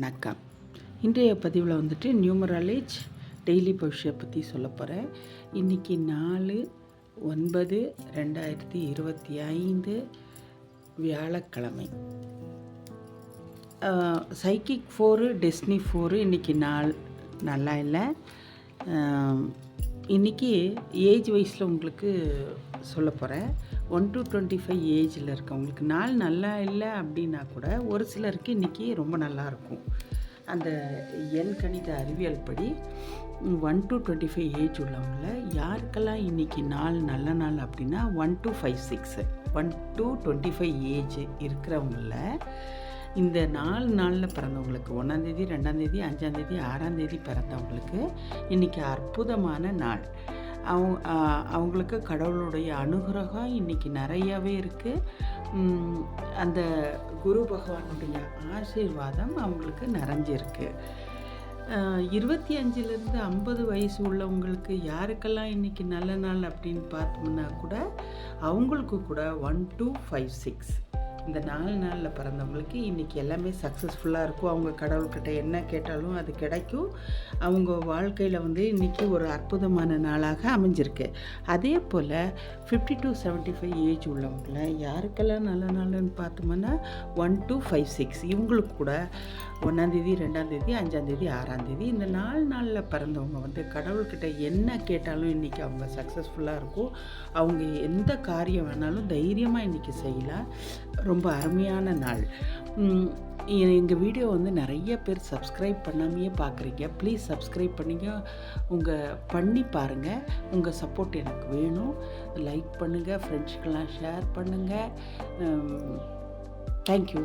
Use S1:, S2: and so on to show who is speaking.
S1: வணக்கம். இன்றைய பதிவில் வந்துட்டு நியூமராலேஜ் டெய்லி பவிஷை பற்றி சொல்ல போகிறேன் இன்றைக்கி நாலு ஒன்பது ரெண்டாயிரத்தி இருபத்தி ஐந்து வியாழக்கிழமை. சைக்கிக் ஃபோரு டெஸ்னி ஃபோரு இன்றைக்கி நாள். நல்லா இல்லை. இன்றைக்கி ஏஜ் வைஸில் உங்களுக்கு சொல்ல போகிறேன் ஒன் டு டுவெண்ட்டி ஃபைவ் ஏஜில் இருக்கவங்களுக்கு நாள் நல்லா இல்லை அப்படின்னா கூட ஒரு சிலருக்கு இன்றைக்கி ரொம்ப நல்லா இருக்கும். அந்த எண் கணித அறிவியல் படி one to twenty five age உள்ளவங்கள யாருக்கெல்லாம் இன்றைக்கி நாள் நல்ல நாள் அப்படின்னா one to five six one to twenty five age இருக்கிறவங்கள இந்த நாலு நாளில் பிறந்தவங்களுக்கு ஒன்றாந்தேதி ரெண்டாந்தேதி அஞ்சாந்தேதி ஆறாந்தேதி பிறந்தவங்களுக்கு இன்றைக்கி அற்புதமான நாள். அவங்க அவங்களுக்கு கடவுளுடைய அனுகிரகம் இன்றைக்கி நிறையாவே இருக்குது அந்த குரு பகவானுடைய ஆசீர்வாதம் அவங்களுக்கு நிறைஞ்சிருக்கு. இருபத்தி அஞ்சுலேருந்து ஐம்பது வயசு உள்ளவங்களுக்கு யாருக்கெல்லாம் இன்றைக்கி நல்ல நாள் அப்படின்னு பார்த்தோம்னா கூட அவங்களுக்கு கூட ஒன் டூ ஃபைவ் சிக்ஸ் இந்த நாலு நாளில் பிறந்தவங்களுக்கு இன்றைக்கி எல்லாமே சக்ஸஸ்ஃபுல்லாக இருக்கும். அவங்க கடவுள்கிட்ட என்ன கேட்டாலும் அது கிடைக்கும். அவங்க வாழ்க்கையில் வந்து இன்றைக்கி ஒரு அற்புதமான நாளாக அமைஞ்சிருக்கு. அதே போல் fifty to seventy five age உள்ளவங்கள யாருக்கெல்லாம் நல்ல நாள்னு பார்த்தோம்னா ஒன் டு ஃபைவ் சிக்ஸ் இவங்களுக்கு கூட ஒன்றாந்தேதி ரெண்டாந்தேதி அஞ்சாந்தேதி ஆறாந்தேதி இந்த நாலு நாளில் பிறந்தவங்க வந்து கடவுள்கிட்ட என்ன கேட்டாலும் இன்றைக்கி அவங்க சக்ஸஸ்ஃபுல்லாக இருக்கும் அவங்க எந்த காரியம் வேணாலும் தைரியமாக இன்றைக்கி செய்யலாம். ரொம்ப அருமையான நாள். எங்கள் வீடியோ வந்து நிறைய பேர் சப்ஸ்கிரைப் பண்ணாமையே பார்க்குறீங்க ப்ளீஸ் சப்ஸ்கிரைப் பண்ணிங்க. உங்கள் பண்ணி பாருங்கள் உங்கள் சப்போர்ட் எனக்கு வேணும். லைக் பண்ணுங்கள் ஃப்ரெண்ட்ஸ்க்கெல்லாம் ஷேர் பண்ணுங்கள் தேங்க்யூ